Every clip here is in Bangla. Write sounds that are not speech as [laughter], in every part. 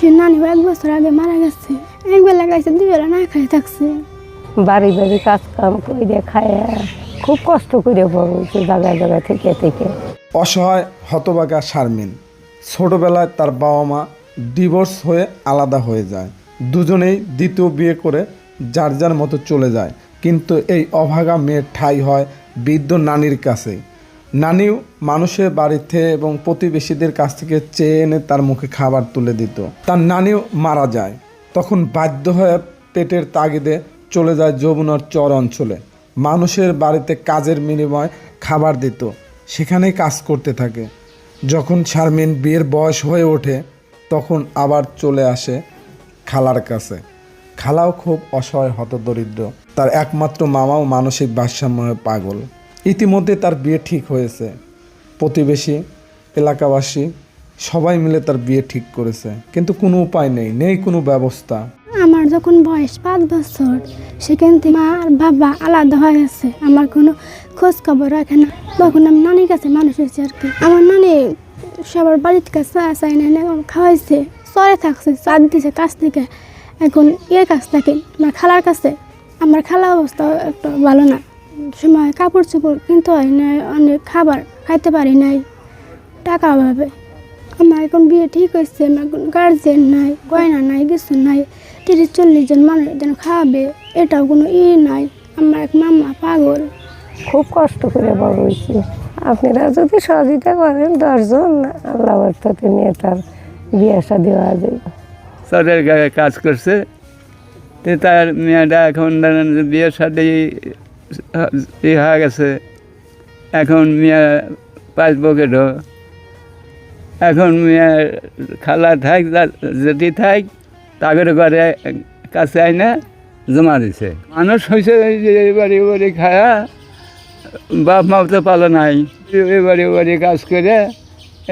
সে নানি এক বছর আগে মারা গেছে। একবার লাগাইছে দুই বেলা না খাই থাকছে। বাড়ি বাড়ি কাজ কাম করে খায়। খুব কষ্ট করে বড় হয়েছে জায়গায় জায়গা থেকে থেকে। অসহায় হতবাগা শারমিন। ছোটবেলায় তার বাবা মা ডিভোর্স হয়ে আলাদা হয়ে যায়। দুজনেই দ্বিতীয় বিয়ে করে যার যার মতো চলে যায়। কিন্তু এই অভাগা মেয়ের ঠাই হয় বৃদ্ধ নানির কাছে। নানিও মানুষের বাড়িতে এবং প্রতিবেশীদের কাছ থেকে চেয়ে এনে তার মুখে খাবার তুলে দিত। তার নানিও মারা যায়। তখন বাধ্য হয়ে পেটের তাগিদে চলে যায় যমুনার চর অঞ্চলে। মানুষের বাড়িতে কাজের বিনিময় খাবার দিত। সেখানেই কাজ করতে থাকে। যখন শারমিন বিয়ের বয়স হয়ে ওঠে, তখন আবার চলে আসে খালার কাছে। খালাও খুব অসহায়, হতদরিদ্র। তার একমাত্র মামাও মানসিক ভারসাম্য পাগল। ইতিমধ্যে তার বিয়ে ঠিক হয়েছে। প্রতিবেশী, এলাকাবাসী, সবাই মিলে তার বিয়ে ঠিক করেছে। কিন্তু কোনো উপায় নেই নেই কোনো ব্যবস্থা। আমার যখন বয়স পাঁচ বছর, সেখান থেকে মা আর বাবা আলাদা হয়ে গেছে। আমার কোনো খোঁজ খবর রাখে না। তখন আমি নানির কাছে মানুষ হয়েছে আর কি। আমার নানি সবার বাড়ির কাছে চাই না খাওয়াইছে, চরে থাকছে চাঁদ দিছে কাছ থেকে। এখন ইয়ে কাছ থেকে, আমার খালার কাছে। আমার খালা অবস্থা একটা ভালো না। সময় কাপড় চোপড় কিনতে হয় না অনেক খাবার খাইতে পারি নাই টাকা অভাবে। আমার এখন বিয়ে ঠিক হয়েছে আমার এখন গার্জেন নাই গয়না নাই কিছু নাই তিরিশ চল্লিশ জন মানুষ যেন খাওয়াবে এটাও কোনো ই নাই। আমার এক মামা পাগল। খুব কষ্ট করে বড় হয়েছে। আপনারা যদি সহযোগিতা করেন দশজন আল্লাহ অর্থাৎ মেয়েটার বিয়ে শাদী হওয়া যায়। গায়ে কাজ করছে তো তার মেয়েটা এখন ধরেন যে বিয়ের সাথে ই হয়ে গেছে। এখন মেয়ে পাঁচ বকেটও এখন মেয়ে খালা থাক যেটি থাক তাগের ঘরে কাছে আইনা জমা দিছে। মানুষ হয়েছে এবারে এবারে খায়া, বাপ মাও তো পালো নাই। এবারে এবারে কাজ করে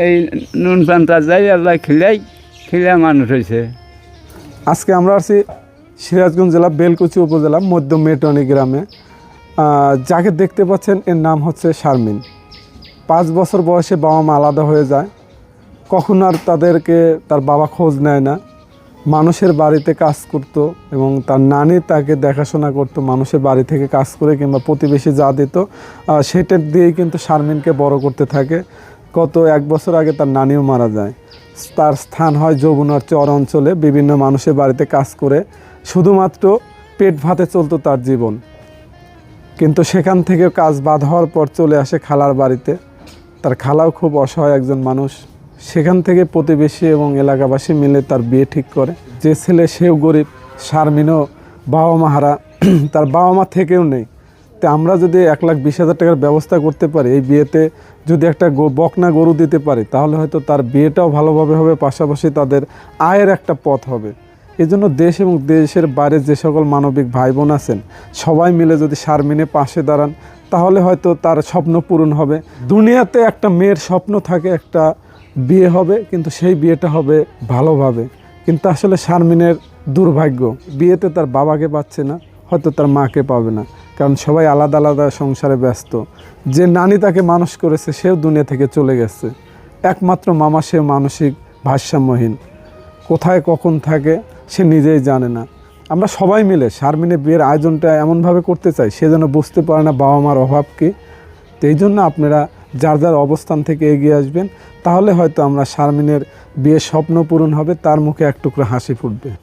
এই নুন পান্তা যাই আল্লাহ খিলাই, খিলা মানুষ হয়েছে আজকে আমরা আছি সিরাজগঞ্জ জেলা বেলকুচি উপজেলা মধ্য মেটনি গ্রামে। যাকে দেখতে পাচ্ছেন এর নাম হচ্ছে শারমিন। পাঁচ বছর বয়সে বাবা মা আলাদা হয়ে যায়। কখন আর তাদেরকে তার বাবা খোঁজ নেয় না। মানুষের বাড়িতে কাজ করতো এবং তার নানি তাকে দেখাশোনা করতো মানুষের বাড়ি থেকে কাজ করে কিংবা প্রতিবেশী যা দিত আহ, সেটা দিয়েই কিন্তু শারমিনকে বড় করতে থাকে। গত এক বছর আগে তার নানিও মারা যায়। তার স্থান হয় যমুনার চর অঞ্চলে। বিভিন্ন মানুষের বাড়িতে কাজ করে। শুধুমাত্র পেট ভাতে চলতো তার জীবন। কিন্তু সেখান থেকে কাজ বাদ হওয়ার পর চলে আসে খালার বাড়িতে। তার খালাও খুব অসহায় একজন মানুষ। সেখান থেকে প্রতিবেশী এবং এলাকাবাসী মিলে তার বিয়ে ঠিক করে। যে ছেলে সেও গরিব, শারমিনও বাবা মা হারা, [clears throat] তার বাবা মা থেকেও নেই। তো আমরা যদি এক লাখ বিশ হাজার টাকার ব্যবস্থা করতে পারি, এই বিয়েতে যদি একটা বকনা গরু দিতে পারি, তাহলে হয়তো তার বিয়েটাও ভালোভাবে হবে, পাশাপাশি তাদের আয়ের একটা পথ হবে। এই জন্য দেশ এবং দেশের বাইরে যে সকল মানবিক ভাই বোন আছেন, সবাই মিলে যদি শারমিনে পাশে দাঁড়ান, তাহলে হয়তো তার স্বপ্ন পূরণ হবে। দুনিয়াতে একটা মেয়ের স্বপ্ন থাকে, একটা বিয়ে হবে, কিন্তু সেই বিয়েটা হবে ভালোভাবে। কিন্তু আসলে শারমিনের দুর্ভাগ্য, বিয়েতে তার বাবাকে পাচ্ছে না, হয়তো তার মাকে পাবে না, কারণ সবাই আলাদা আলাদা সংসারে ব্যস্ত। যে নানি তাকে মানুষ করেছে, সেও দুনিয়া থেকে চলে গেছে। একমাত্র মামা, সে মানসিক ভারসাম্যহীন। কোথায় কখন থাকে সে নিজেই জানে না। আমরা সবাই মিলে শারমিনে বিয়ের আয়োজনটা এমনভাবে করতে চাই, সে যেন বুঝতে পারে না বাবা মার অভাব কী। তো এই জন্য আপনারা যার যার অবস্থান থেকে এগিয়ে আসবেন, তাহলে হয়তো আমরা শারমিনের বিয়ের স্বপ্ন পূরণ হবে, তার মুখে এক টুকরো হাসি ফুটবে।